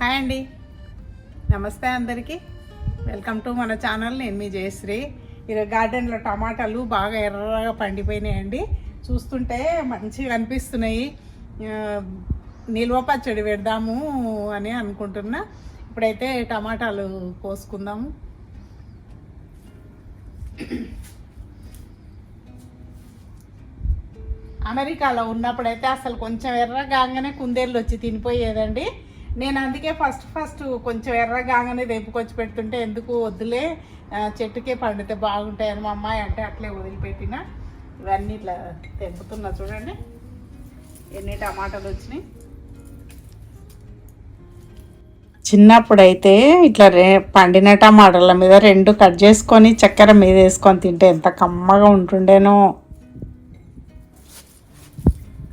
Hi అండి. నమస్తే అందరికీ. వెల్కమ్ టు మన ఛానల్. నేను మీ జయశ్రీ. ఈరోజు గార్డెన్లో టమాటాలు బాగా ఎర్రగా పండిపోయినాయండి. చూస్తుంటే మంచిగా అనిపిస్తున్నాయి. నిల్వ పచ్చడి పెడదాము అని అనుకుంటున్నా. ఇప్పుడైతే టమాటాలు కోసుకుందాము. అమెరికాలో ఉన్నప్పుడైతే అసలు కొంచెం ఎర్ర కాగానే కుందేళ్ళు వచ్చి తినిపోయేదండి. నేను అందుకే ఫస్ట్ ఫస్ట్ కొంచెం ఎర్రగాగానే రేపుకొచ్చి పెడుతుంటే ఎందుకు వద్దులే? చెట్టుకే పండితే బాగుంటాయని మా అమ్మాయి అంటే అట్లే వదిలిపెట్టిన. ఇవన్నీ ఇట్లా తెంపుతున్నా చూడండి. ఎన్ని టమాటాలు వచ్చినాయి? చిన్నప్పుడైతే ఇట్లా రే పండిన టమాటాల మీద రెండు కట్ చేసుకొని చక్కెర మీద వేసుకొని తింటే ఎంత కమ్మగా ఉంటుండేనో.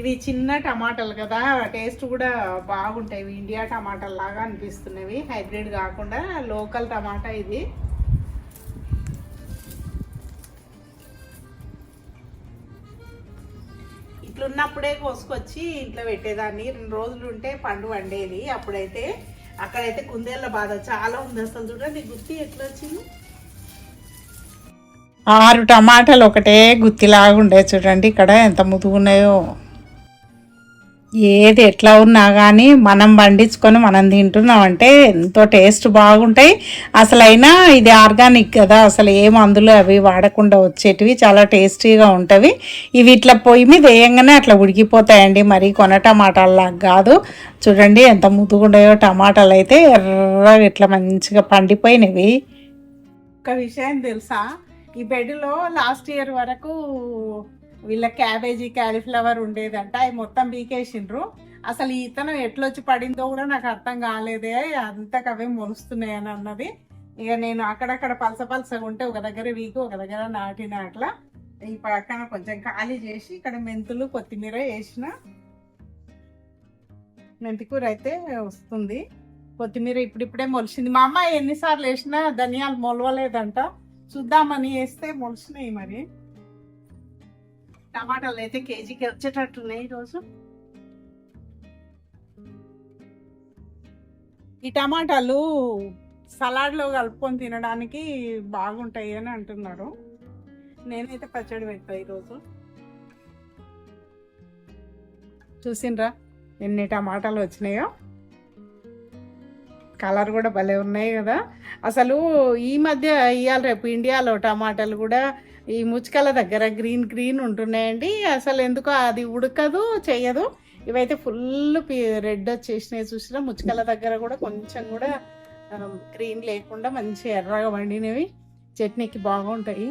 ఇవి చిన్న టమాటాలు కదా టేస్ట్ కూడా బాగుంటాయి. ఇండియా టమాటాలు లాగా అనిపిస్తున్నవి. హైబ్రిడ్ కాకుండా లోకల్ టమాటా ఇది. ఇట్లున్నప్పుడే కోసుకొచ్చి ఇంట్లో పెట్టేదాన్ని. రెండు రోజులు ఉంటే పండు వండేది. అప్పుడైతే అక్కడైతే కుందేళ్ళ బాధ చాలా ఉంది అసలు చూడండి గుత్తి ఎట్లా వచ్చింది ఆరు టమాటాలు ఒకటే గుత్తిలాగా ఉండే చూడండి ఇక్కడ ఎంత ముదుగున్నాయో. ఏది ఎట్లా ఉన్నా కానీ మనం పండించుకొని మనం తింటున్నాం అంటే ఎంతో టేస్ట్ బాగుంటాయి. అసలైనా ఇది ఆర్గానిక్ కదా అసలు ఏ మందులు అవి వాడకుండా వచ్చేటివి చాలా టేస్టీగా ఉంటవి. ఇవి ఇట్లా పొయ్యి మీద వేయంగానే అట్లా ఉడికిపోతాయండి. మరి కొన టమాటాల్లాగా కాదు. చూడండి ఎంత ముదుగుండాయో టమాటాలు అయితే ఎర్రగా ఇట్లా మంచిగా పండిపోయినవి. ఒక విషయం తెలుసా? ఈ బెడ్లో లాస్ట్ ఇయర్ వరకు వీళ్ళ క్యాబేజీ క్యాలీఫ్లవర్ ఉండేదంట. అవి మొత్తం బీకేసిండ్రు అసలు ఈ ఇతనం ఎట్లొచ్చి పడిందో కూడా నాకు అర్థం కాలేదే. అంతకవే మొలుస్తున్నాయి అని అన్నది. ఇక నేను అక్కడక్కడ పలస పలసగా ఉంటే ఒక దగ్గర వీకు ఒక దగ్గర నాటిన అట్లా. ఈ పక్కన కొంచెం ఖాళీ చేసి ఇక్కడ మెంతులు కొత్తిమీర వేసిన మెంతికూర అయితే వస్తుంది. కొత్తిమీర ఇప్పుడిప్పుడే మొలిచింది మా అమ్మ ఎన్నిసార్లు వేసినా ధనియాలు మొలవలేదంట. చూద్దామని వేస్తే మొలిచినాయి మరి. టమాటాలు అయితే కేజీకి వచ్చేటట్టున్నాయి ఈరోజు ఈ టమాటాలు సలాడ్లో కలుపుకొని తినడానికి బాగుంటాయి అని అంటున్నారు. నేనైతే పచ్చడి పెడతా ఈరోజు చూసిండ్రా ఎన్ని టమాటాలు వచ్చినాయో. కలర్ కూడా భలే ఉన్నాయి కదా. అసలు ఈ మధ్య ఇవాళ రేపు ఇండియాలో టమాటాలు కూడా ఈ ముచ్చుకల దగ్గర గ్రీన్ గ్రీన్ ఉంటున్నాయండి. అసలు ఎందుకో అది ఉడకదు చేయదు ఇవైతే ఫుల్ రెడ్ వచ్చేసినాయి చూసినా. ముచ్చుకల దగ్గర కూడా కొంచెం కూడా గ్రీన్ లేకుండా మంచి ఎర్రగా వండినవి. చట్నీకి బాగుంటాయి.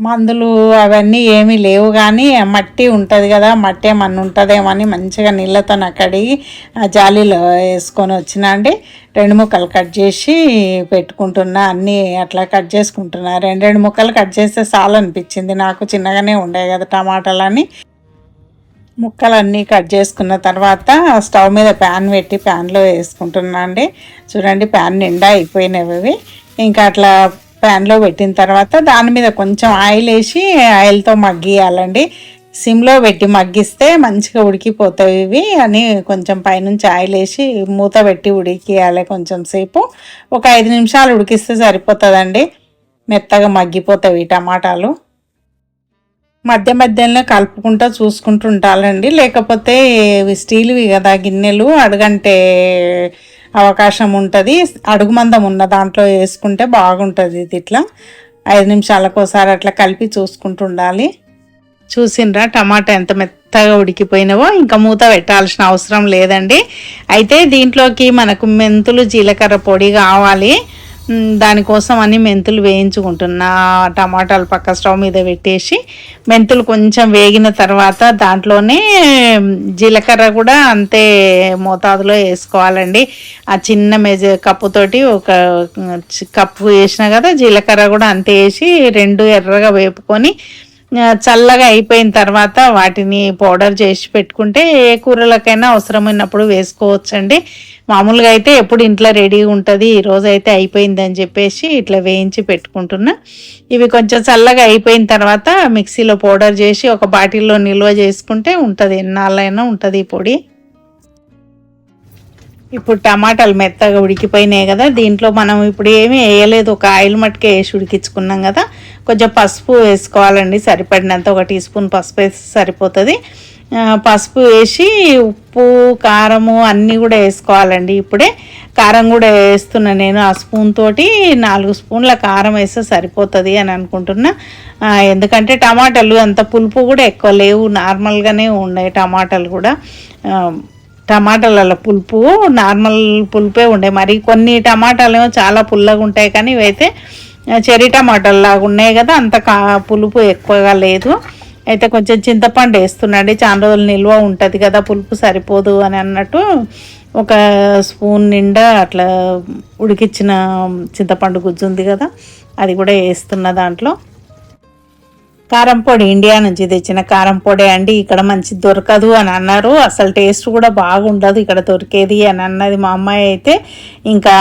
మందులు అవన్నీ ఏమీ లేవు కానీ మట్టి ఉంటుంది కదా మట్టి ఏమన్నా ఉంటుందేమో అని మంచిగా నీళ్ళతో కడిగి ఆ జాలీలో వేసుకొని వచ్చినా అండి. రెండు ముక్కలు కట్ చేసి పెట్టుకుంటున్నా అన్నీ అట్లా కట్ చేసుకుంటున్నా. రెండు రెండు ముక్కలు కట్ చేస్తే చాలు అనిపించింది. నాకు చిన్నగానే ఉండే కదా టమాటాలని ముక్కలన్నీ కట్ చేసుకున్న తర్వాత స్టవ్ మీద ప్యాన్ పెట్టి ప్యాన్లో వేసుకుంటున్నా అండి. చూడండి ప్యాన్ నిండా అయిపోయినవి ఇంకా అట్లా ప్యాన్లో పెట్టిన తర్వాత దాని మీద కొంచెం ఆయిల్ వేసి ఆయిల్తో మగ్గియాలండి సిమ్లో పెట్టి మగ్గిస్తే మంచిగా ఉడికిపోతాయి ఇవి అని కొంచెం పైనుంచి ఆయిల్ వేసి మూత పెట్టి ఉడికియాలి కొంచెం సేపు. ఒక ఐదు నిమిషాలు ఉడికిస్తే సరిపోతుందండి. మెత్తగా మగ్గిపోతాయి టమాటాలు. మధ్య మధ్యలో కలుపుకుంటూ చూసుకుంటూ ఉండాలండి లేకపోతే ఇవి స్టీల్వి కదా గిన్నెలు అడుగంటే అవకాశం ఉంటుంది. అడుగు మందం ఉన్న దాంట్లో వేసుకుంటే బాగుంటుంది ఇది ఇట్లా. ఐదు నిమిషాలకు ఒకసారి అట్లా కలిపి చూసుకుంటూ ఉండాలి చూసిండ్రా టమాటా ఎంత మెత్తగా ఉడికిపోయినవో ఇంకా మూత పెట్టాల్సిన అవసరం లేదండి. అయితే దీంట్లోకి మనకు మెంతులు జీలకర్ర పొడి కావాలి. దానికోసం అని మెంతులు వేయించుకుంటున్నా. టమాటాలు పక్క స్టవ్ మీద పెట్టేసి మెంతులు కొంచెం వేగిన తర్వాత దాంట్లోనే జీలకర్ర కూడా అంతే మోతాదులో వేసుకోవాలండి. ఆ చిన్న మెజ కప్పుతోటి ఒక చి- కప్పు వేసిన కదా జీలకర్ర కూడా అంతే వేసి రెండు ఎర్రగా వేపుకొని చల్లగా అయిపోయిన తర్వాత వాటిని పౌడర్ చేసి పెట్టుకుంటే ఏ కూరలకైనా అవసరమైనప్పుడు వేసుకోవచ్చండి. మామూలుగా అయితే ఎప్పుడు ఇంట్లో రెడీగా ఉంటుంది ఈరోజు అయితే అయిపోయింది అని చెప్పేసి ఇట్లా వేయించి పెట్టుకుంటున్నా. ఇవి కొంచెం చల్లగా అయిపోయిన తర్వాత మిక్సీలో పౌడర్ చేసి ఒక బాటిల్లో నిల్వ చేసుకుంటే ఉంటుంది ఎన్నాళ్ళైనా ఉంటుంది ఈ పొడి. ఇప్పుడు టమాటాలు మెత్తగా ఉడికిపోయినాయి కదా దీంట్లో మనం ఇప్పుడు ఏమీ వేయలేదు. ఒక ఆయిల్ మట్టుకే వేసి ఉడికించుకున్నాం కదా కొంచెం పసుపు వేసుకోవాలండి. సరిపడినంత ఒక టీ స్పూన్ పసుపు వేసి సరిపోతుంది. పసుపు వేసి ఉప్పు కారము అన్నీ కూడా వేసుకోవాలండి ఇప్పుడే. కారం కూడా వేస్తున్నా నేను ఆ స్పూన్ తోటి. నాలుగు స్పూన్ల కారం వేస్తే సరిపోతుంది అని అనుకుంటున్నా. ఎందుకంటే టమాటాలు అంత పులుపు కూడా ఎక్కువ లేవు. నార్మల్గానే ఉన్నాయి టమాటాలు కూడా. టమాటాలలో పులుపు నార్మల్ పులుపే ఉండే. మరి కొన్ని టమాటాలు ఏమో చాలా పుల్లగా ఉంటాయి కానీ ఇవైతే చెరి చెర్రీ టమాటాలు లాగా ఉన్నాయి కదా అంత కా పులుపు ఎక్కువగా లేదు. అయితే కొంచెం చింతపండు వేస్తున్నాండి చాలా రోజులు నిల్వ ఉంటుంది కదా పులుపు సరిపోదు అని అన్నట్టు ఒక స్పూన్ నిండా అట్లా ఉడికిచ్చిన చింతపండు గుజ్జు ఉంది కదా అది కూడా వేస్తున్న దాంట్లో. కారం పొడి ఇండియా నుంచి తెచ్చిన కారం పొడి అండి. ఇక్కడ మంచి దొరకదు అని అన్నారు. అసలు టేస్ట్ కూడా బాగుండదు ఇక్కడ దొరికేది అని అన్నది మా అమ్మాయి అయితే. ఇంకా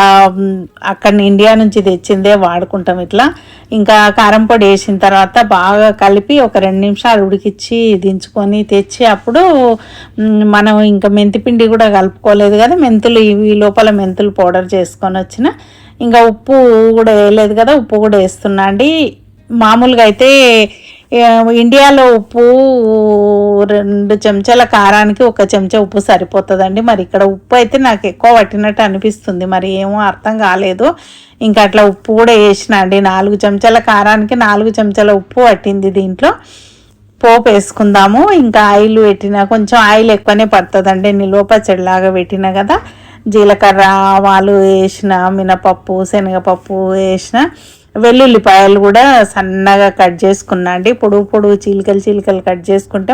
అక్కడ ఇండియా నుంచి తెచ్చిందే వాడుకుంటాం ఇట్లా. ఇంకా కారం పొడి వేసిన తర్వాత బాగా కలిపి ఒక రెండు నిమిషాలు ఉడికిచ్చి దించుకొని తెచ్చి అప్పుడు మనం ఇంకా మెంతిపిండి కూడా కలుపుకోలేదు కదా. మెంతులు ఇవి లోపల మెంతులు పౌడర్ చేసుకొని వచ్చిన. ఇంకా ఉప్పు కూడా వేయలేదు కదా ఉప్పు కూడా వేస్తున్నా అండి. మామూలుగా అయితే ఇండియాలో ఉప్పు రెండు చెంచాల కారానికి ఒక చెంచా ఉప్పు సరిపోతుందండి. మరి ఇక్కడ ఉప్పు అయితే నాకు ఎక్కువ పట్టినట్టు అనిపిస్తుంది. మరి ఏమో అర్థం కాలేదు. ఇంకా అట్లా ఉప్పు కూడా వేసిన అండి. నాలుగు చెంచాల కారానికి నాలుగు చెంచాల ఉప్పు పట్టింది దీంట్లో. పోపు వేసుకుందాము. ఇంకా ఆయిల్ పెట్టిన కొంచెం ఆయిల్ ఎక్కువనే పడుతుందండి. నిల్వ పచ్చడిలాగా పెట్టిన కదా. జీలకర్ర ఆవాలు వేసిన మినపప్పు శనగపప్పు వేసిన. వెల్లుల్లిపాయలు కూడా సన్నగా కట్ చేసుకున్నా అండి. పొడుగు పొడుగు చీలికలు చీలికలు కట్ చేసుకుంటే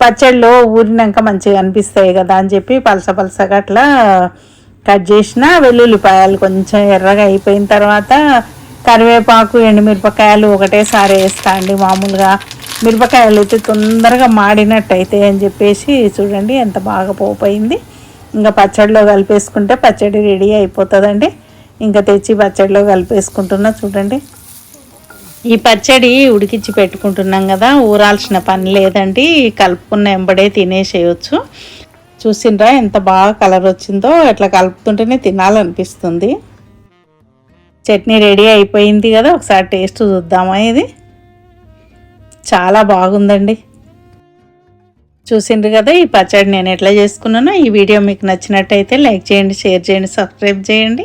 పచ్చడిలో ఊరినాక మంచిగా అనిపిస్తాయి కదా అని చెప్పి పలస పలసగా అట్లా కట్ చేసిన వెల్లుల్లిపాయలు కొంచెం ఎర్రగా అయిపోయిన తర్వాత కరివేపాకు ఎండుమిరపకాయలు ఒకటేసారి వేస్తా అండి మామూలుగా. మిరపకాయలు అయితే తొందరగా మాడినట్టు అయితే అని చెప్పేసి చూడండి ఎంత బాగా పోపోయింది ఇంకా పచ్చడిలో కలిపేసుకుంటే పచ్చడి రెడీ అయిపోతుందండి. ఇంకా తెచ్చి పచ్చడిలో కలిపేసుకుంటున్నా చూడండి. ఈ పచ్చడి ఉడికిచ్చి పెట్టుకుంటున్నాం కదా ఊరాల్సిన పని లేదండి. కలుపుకున్న ఎంబడే తినేసేయచ్చు. చూసిండ్రా ఎంత బాగా కలర్ వచ్చిందో అట్లా కలుపుతుంటేనే తినాలనిపిస్తుంది. చట్నీ రెడీ అయిపోయింది కదా ఒకసారి టేస్ట్ చూద్దామా ఇది? చాలా బాగుందండి. చూసిండ్రు కదా ఈ పచ్చడి నేను ఎట్లా చేసుకున్నానో ఈ వీడియో మీకు నచ్చినట్టయితే లైక్ చేయండి షేర్ చేయండి సబ్స్క్రైబ్ చేయండి.